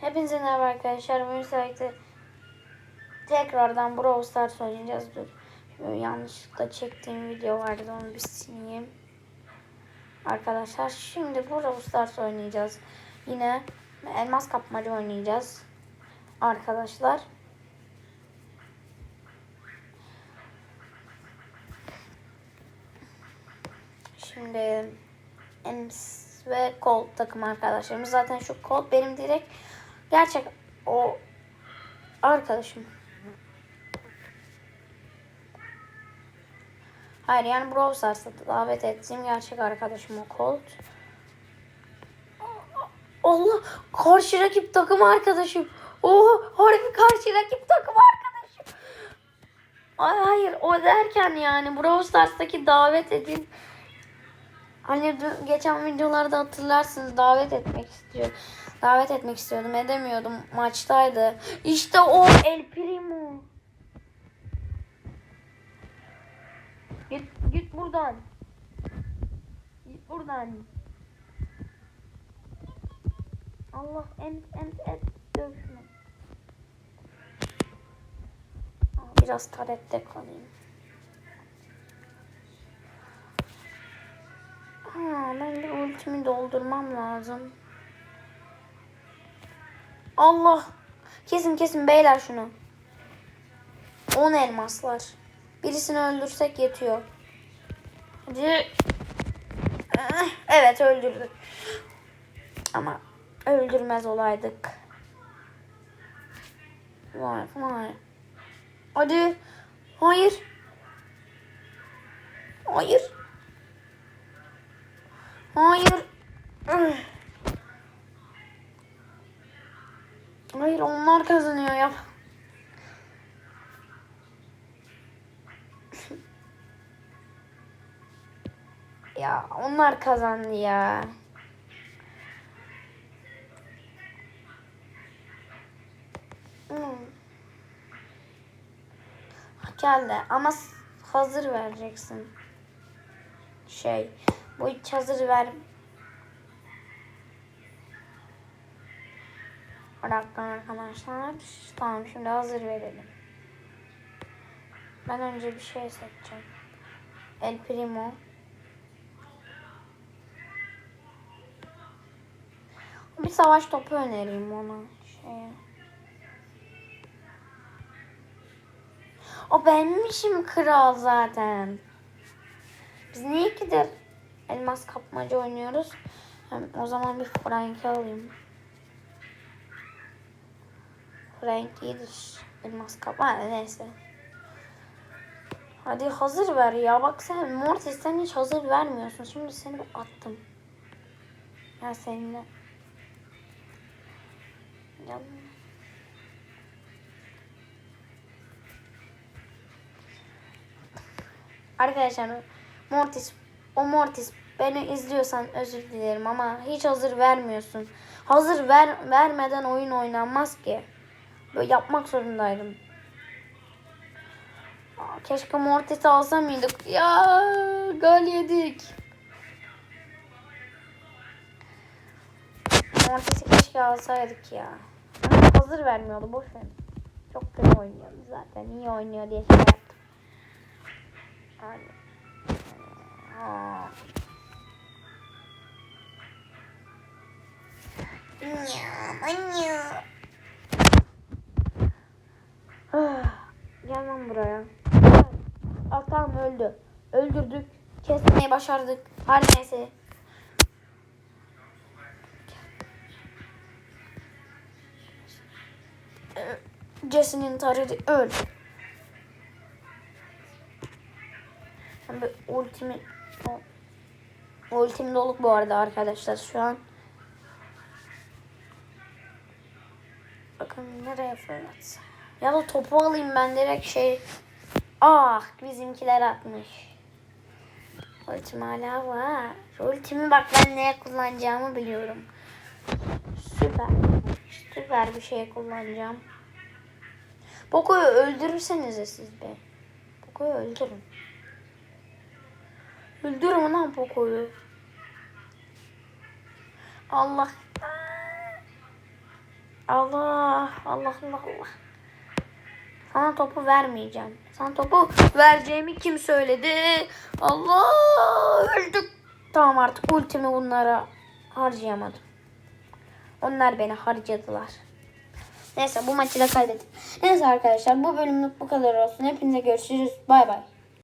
Hepinize merhaba arkadaşlar. Bu müsaitte tekrardan Brawl Stars oynayacağız. Dur. Şöyle yanlışlıkla çektiğim video vardı onu bir sileyim. Arkadaşlar şimdi Brawl Stars oynayacağız. Yine elmas kapmaca oynayacağız. Arkadaşlar. Şimdi Ems ve Colt takım arkadaşlarımız. Zaten şu Colt benim direkt gerçek o arkadaşım. Hayır yani Brawl Stars'ta davet ettiğim gerçek arkadaşım o Colt. Allah karşı rakip takım arkadaşım. Oha harbi karşı rakip takım arkadaşım. Ay hayır o derken yani Brawl Stars'taki davet edin Hani geçen videolarda hatırlarsınız davet etmek istiyor. Davet etmek istiyordum edemiyordum maçtaydı. İşte o El Primo. Git git buradan. Git buradan. Allah em em et döv şunu. Aa, Biraz tarette kalayım. Ha, ben bir ultimi doldurmam lazım. Allah. Kesin kesin beyler şunu. 10 elmaslar. Birisini öldürsek yetiyor. Hadi. Eh, Evet öldürdük. Ama öldürmez olaydık. Vay vay. Hadi. Hayır. Hayır. Hayır. Hayır onlar kazanıyor ya. Ya onlar kazandı ya. Hmm. Geldi ama hazır vereceksin. Şey, bu hiç hazır ver. Dakika arkadaşlar. Tamam şimdi hazır verelim. Ben önce bir şey seçeceğim. El Primo. Bir savaş topu önereyim ona. Şeye. O benmişim kral zaten. Biz niye ki de elmas kapmaca oynuyoruz? O zaman bir Frank'i alayım. Frank iyidir. Elmas kapma neyse. Hadi hazır ver ya. Bak sen Mortis sen hiç hazır vermiyorsun. Şimdi seni attım. Ya seninle. Ya. Arkadaşlar Mortis o Mortis beni izliyorsan özür dilerim ama hiç hazır vermiyorsun. Hazır ver vermeden oyun oynanmaz ki. Böyle yapmak zorundaydım. Aa, keşke Mortis'i alsa mıydık? Ya gol yedik. Mortis'i keşke alsaydık ya. Hazır vermiyordu boş ver. Çok kötü oynuyordu zaten. İyi oynuyor diye şey yaptım. Hadi. Aa. Ah, Lan buraya. Ah tamam öldü. Öldürdük. Kesmeyi başardık. Her neyse. Jesse'nin tarihı öl. Ben bir ultimi ultim doluk bu arada arkadaşlar şu an. Bakın nereye fırlat. Ya da topu alayım ben direkt şey. Ah bizimkiler atmış. Ultim hala var. Ultimi bak ben neye kullanacağımı biliyorum. Süper. Süper bir şey kullanacağım. Poco'yu öldürürseniz de siz be. Poco'yu öldürün. Öldürün lan Poco'yu. Allah. Allah Allah Allah Allah. Sana topu vermeyeceğim. Sana topu vereceğimi kim söyledi? Allah öldük. Tamam artık ultimi bunlara harcayamadım. Onlar beni harcadılar. Neyse bu maçı da kaybettim. Neyse arkadaşlar bu bölümlük bu kadar olsun. Hepinize görüşürüz. Bay bay.